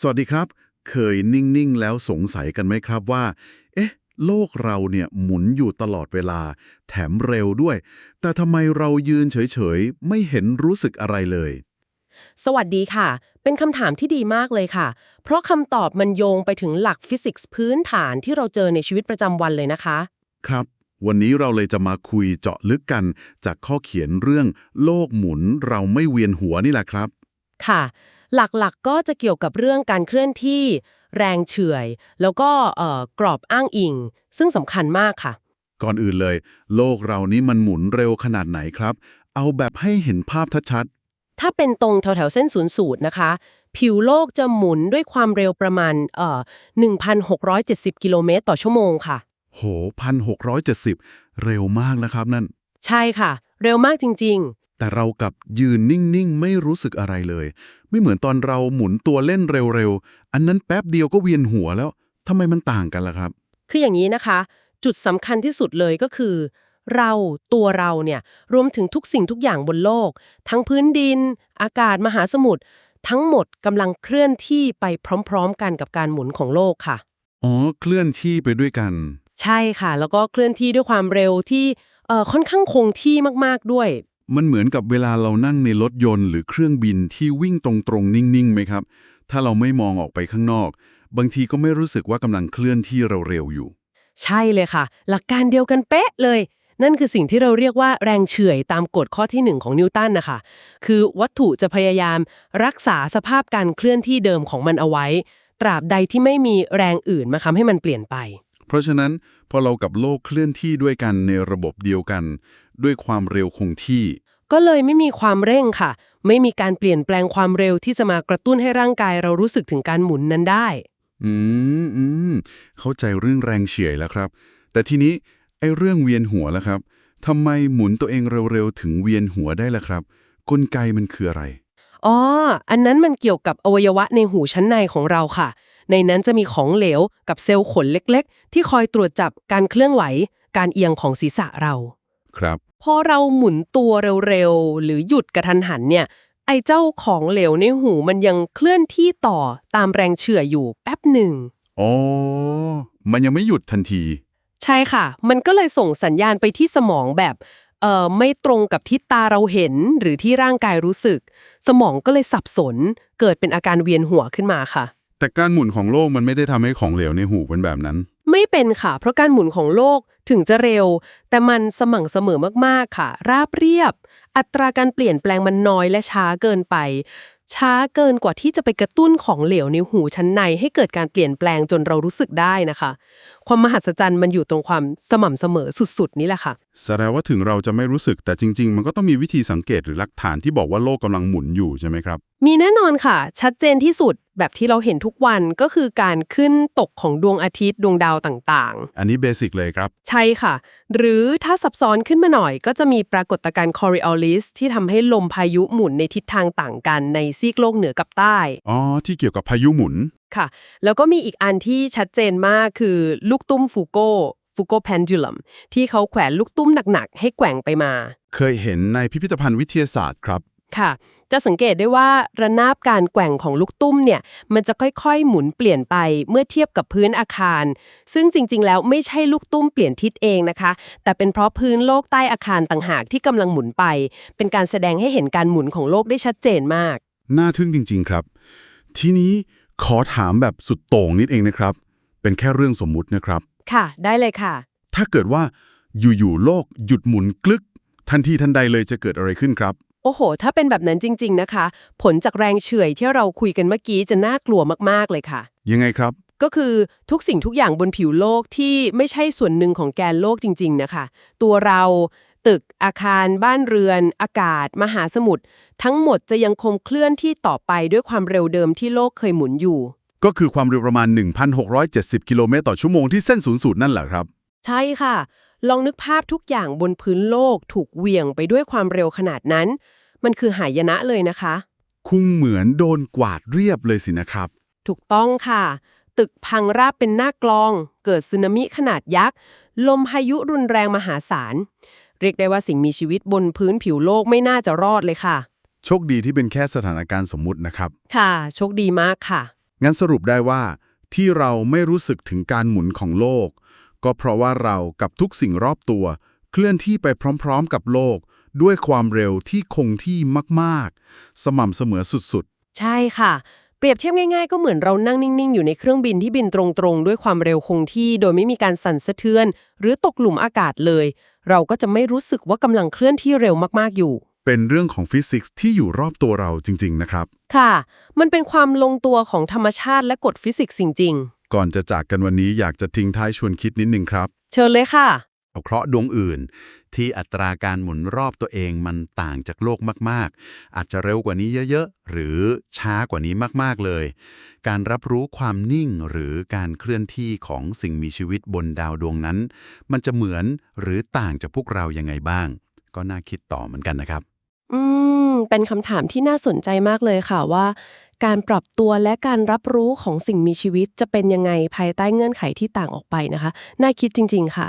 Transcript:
สวัสดีครับ เคยนิ่ง ๆ แล้วสงสัยกันไหมครับว่า เอ๊ะ โลกเราเนี่ยหมุนอยู่ตลอดเวลา แถมเร็วด้วย แต่ทำไมเรายืนเฉย ๆ ไม่เห็นรู้สึกอะไรเลย สวัสดีค่ะ เป็นคำถามที่ดีมากเลยค่ะ เพราะคำตอบมันโยงไปถึงหลักฟิสิกส์พื้นฐานที่เราเจอในชีวิตประจำวันเลยนะคะ ครับ วันนี้เราเลยจะมาคุยเจาะลึกกันจากข้อเขียนเรื่อง โลกหมุนเราไม่เวียนหัวนี่แหละครับ ค่ะ หลักๆก็จะเกี่ยวกับเรื่องการเคลื่อนที่ แรงเฉื่อย แล้วก็เอ่อกรอบอ้างอิง ซึ่งสำคัญมากค่ะ ก่อนอื่นเลย โลกเรานี้มันหมุนเร็วขนาดไหนครับ เอาแบบให้เห็นภาพชัดถ้าเป็นตรงแถวๆเส้นศูนย์สูตรนะคะ ผิวโลกจะหมุนด้วยความเร็วประมาณเอ่อ1,670 กิโลเมตรต่อชั่วโมงค่ะๆโหพันหกร้อยเจ็ดสิบเร็วมากนะครับนั่น ใช่ค่ะ เร็วมากจริง แต่เรากลับยืนนิ่งๆ ไม่รู้สึกอะไรเลย ไม่เหมือนตอนเราหมุนตัวเล่นเร็วๆ อันนั้นแป๊บเดียวก็เวียนหัวแล้วทำไมมันต่างกันล่ะครับๆคืออย่างนี้นะคะ จุดสำคัญที่สุดเลยก็คือ เราตัวเราเนี่ยรวมถึงทุกสิ่งทุกอย่างบนโลก ทั้งพื้นดิน อากาศมหาสมุทรทั้งหมดกำลังเคลื่อนที่ไปพร้อมๆ กันกับการหมุนของโลกค่ะ อ๋อ เคลื่อนที่ไปด้วยกัน ใช่ค่ะ แล้วก็เคลื่อนที่ด้วยความเร็วที่เอ่อค่อนข้างคงที่มากๆด้วย มันเหมือนกับเวลาเรานั่งในรถยนต์หรือเครื่องบินที่วิ่งตรงๆ นิ่งๆไหมครับ ถ้าเราไม่มองออกไปข้างนอก บางทีก็ไม่รู้สึกว่ากำลังเคลื่อนที่เร็วๆอยู่ ใช่เลยค่ะ หลักการเดียวกันเป๊ะเลย นั่นคือสิ่งที่เราเรียกว่าแรงเฉื่อยตามกฎข้อที่หนึ่งของนิวตันนะคะ คือวัตถุจะพยายามรักษาสภาพการเคลื่อนที่เดิมของมันเอาไว้ ตราบใดที่ไม่มีแรงอื่นมาทำให้มันเปลี่ยนไป เพราะฉะนั้นพอเรากับโลกเคลื่อนที่ด้วยกันในระบบเดียวกัน ด้วยความเร็วคงที่ ก็เลยไม่มีความเร่งค่ะ ไม่มีการเปลี่ยนแปลงความเร็วที่จะมากระตุ้นให้ร่างกายเรารู้สึกถึงการหมุนนั้นได้ อืมอืมเข้าใจเรื่องแรงเฉื่อยแล้วครับ แต่ทีนี้ไอ้เรื่องเวียนหัวแล้วครับทำไมหมุนตัวเองเร็วๆถึงเวียนหัวได้ล่ะครับ กลไกมันคืออะไรอ๋ออันนั้นมันเกี่ยวกับอวัยวะในหูชั้นในของเราค่ะ ในนั้นจะมีของเหลวกับเซลล์ขนเล็ก ๆ ที่คอยตรวจจับการเคลื่อนไหว การเอียงของศีรษะเรา ครับ พอเราหมุนตัวเร็วๆ หรือหยุดกระทันหันเนี่ย ไอ้เจ้าของเหลวในหูมันยังเคลื่อนที่ต่อตามแรงเฉื่อยอยู่แป๊บหนึ่ง อ๋อ มันยังไม่หยุดทันที ใช่ค่ะ มันก็เลยส่งสัญญาณไปที่สมองแบบเอ่อไม่ตรงกับที่ตาเราเห็นหรือที่ร่างกายรู้สึก สมองก็เลยสับสน เกิดเป็นอาการเวียนหัวขึ้นมาค่ะ แต่การหมุนของโลกมันไม่ได้ทำให้ของเหลวในหูเป็นแบบนั้น ไม่เป็นค่ะ เพราะการหมุนของโลกถึงจะเร็ว แต่มันสม่ำเสมอมากๆค่ะ ราบเรียบ อัตราการเปลี่ยนแปลงมันน้อยและช้าเกินไป ช้าเกินกว่าที่จะไปกระตุ้นของเหลวในหูชั้นใน ให้เกิดการเปลี่ยนแปลงจนเรารู้สึกได้นะคะ ความมหัศจรรย์มันอยู่ตรงความสม่ำเสมอสุดๆ นี่แหละค่ะแสดงว่าถึงเราจะไม่รู้สึกแต่จริง ๆ มันก็ต้องมีวิธีสังเกตหรือหลักฐานที่บอกว่าโลกกำลังหมุนอยู่ใช่ไหมครับ มีแน่นอนค่ะ ชัดเจนที่สุดแบบที่เราเห็นทุกวันก็คือการขึ้นตกของดวงอาทิตย์ดวงดาวต่างๆอันนี้เบสิกเลยครับใช่ค่ะ หรือถ้าซับซ้อนขึ้นมาหน่อยก็จะมีปรากฏการณ์ Coriolis ที่ทำให้ลมพายุหมุนในทิศทางต่างกันในซีกโลกเหนือกับใต้ อ๋อ ที่เกี่ยวกับพายุหมุน ค่ะ แล้วก็มีอีกอันที่ชัดเจนมากคือลูกตุ้มฟูโกฟูโก pendulum ที่เขาแขวนลูกตุ้มหนักๆ ให้แกว่งไปมาเคยเห็นในพิพิธภัณฑ์วิทยาศาสตร์ครับ ค่ะ จะสังเกตได้ว่าระนาบการแกว่งของลูกตุ้มเนี่ย มันจะค่อยๆ หมุนเปลี่ยนไปเมื่อเทียบกับพื้นอาคาร ซึ่งจริงๆ แล้วไม่ใช่ลูกตุ้มเปลี่ยนทิศเองนะคะ แต่เป็นเพราะพื้นโลกใต้อาคารต่างหากที่กำลังหมุนไป เป็นการแสดงให้เห็นการหมุนของโลกได้ชัดเจนมาก น่าทึ่งจริง ๆ ครับ ทีนี้ขอถามแบบสุดโต่งนิดเองนะครับ เป็นแค่เรื่องสมมุตินะครับ ค่ะ ได้เลยค่ะ ถ้าเกิดว่าอยู่ๆโลกหยุดหมุนกลึก ทันทีทันใดเลยจะเกิดอะไรขึ้นครับ โอ้โห ถ้าเป็นแบบนั้นจริง ๆ นะคะ ผลจากแรงเฉื่อยที่เราคุยกันเมื่อกี้จะน่ากลัวมากๆเลยค่ะ ยังไงครับ ก็คือทุกสิ่งทุกอย่างบนผิวโลกที่ไม่ใช่ส่วนหนึ่งของแกนโลกจริง ๆ นะคะ ตัวเราตึกอาคาร บ้านเรือน อากาศ มหาสมุทรทั้งหมดจะยังคงเคลื่อนที่ต่อไปด้วยความเร็วเดิมที่โลกเคยหมุนอยู่ ก็คือความเร็วประมาณ 1,670 กิโลเมตรต่อชั่วโมงที่เส้นศูนย์สูตรนั่นแหละครับ ใช่ค่ะ ลองนึกภาพทุกอย่างบนพื้นโลกถูกเหวี่ยงไปด้วยความเร็วขนาดนั้น มันคือหายนะเลยนะคะ คุงเหมือนโดนกวาดเรียบเลยสินะครับ ถูกต้องค่ะ ตึกพังราบเป็นหน้ากลอง เกิดสึนามิขนาดยักษ์ ลมพายุรุนแรงมหาศาล เรียกได้ว่าสิ่งมีชีวิตบนพื้นผิวโลกไม่น่าจะรอดเลยค่ะ โชคดีที่เป็นแค่สถานการณ์สมมุตินะครับ ค่ะ โชคดีมากค่ะ งั้นสรุปได้ว่า ที่เราไม่รู้สึกถึงการหมุนของโลก ก็เพราะว่าเรากับทุกสิ่งรอบตัว เคลื่อนที่ไปพร้อมๆกับโลก ด้วยความเร็วที่คงที่มากๆ สม่ำเสมอสุดใช่ค่ะ เปรียบเทียบง่ายๆ ก็เหมือนเรานั่งนิ่งๆ อยู่ในเครื่องบินที่บินตรงๆ ด้วยความเร็วคงที่ โดยไม่มีการสั่นสะเทือน หรือตกหลุมอากาศเลย เราก็จะไม่รู้สึกว่ากำลังเคลื่อนที่เร็วมากๆอยู่ๆเป็นเรื่องของฟิสิกส์ที่อยู่รอบตัวเราจริง ๆ นะครับ ค่ะ มันเป็นความลงตัวของธรรมชาติและกฎฟิสิกส์จริง ก่อนจะจากกันวันนี้อยากจะทิ้งท้ายชวนคิดนิดนึงครับๆเชิญเลยค่ะ เอาเคราะห์ดวงอื่น ที่อัตราการหมุนรอบตัวเองมันต่างจากโลกมาก ๆ อาจจะเร็วกว่านี้เยอะ ๆ หรือช้ากว่านี้มาก ๆ เลย การรับรู้ความนิ่งหรือการเคลื่อนที่ของสิ่งมีชีวิตบนดาวดวงนั้น มันจะเหมือนหรือต่างจากพวกเรายังไงบ้าง ก็น่าคิดต่อเหมือนกันนะครับ อืม เป็นคำถามที่น่าสนใจมากเลยค่ะว่า การปรับตัวและการรับรู้ของสิ่งมีชีวิตจะเป็นยังไงภายใต้เงื่อนไขที่ต่างออกไปนะคะ น่าคิดจริง ๆ ค่ะ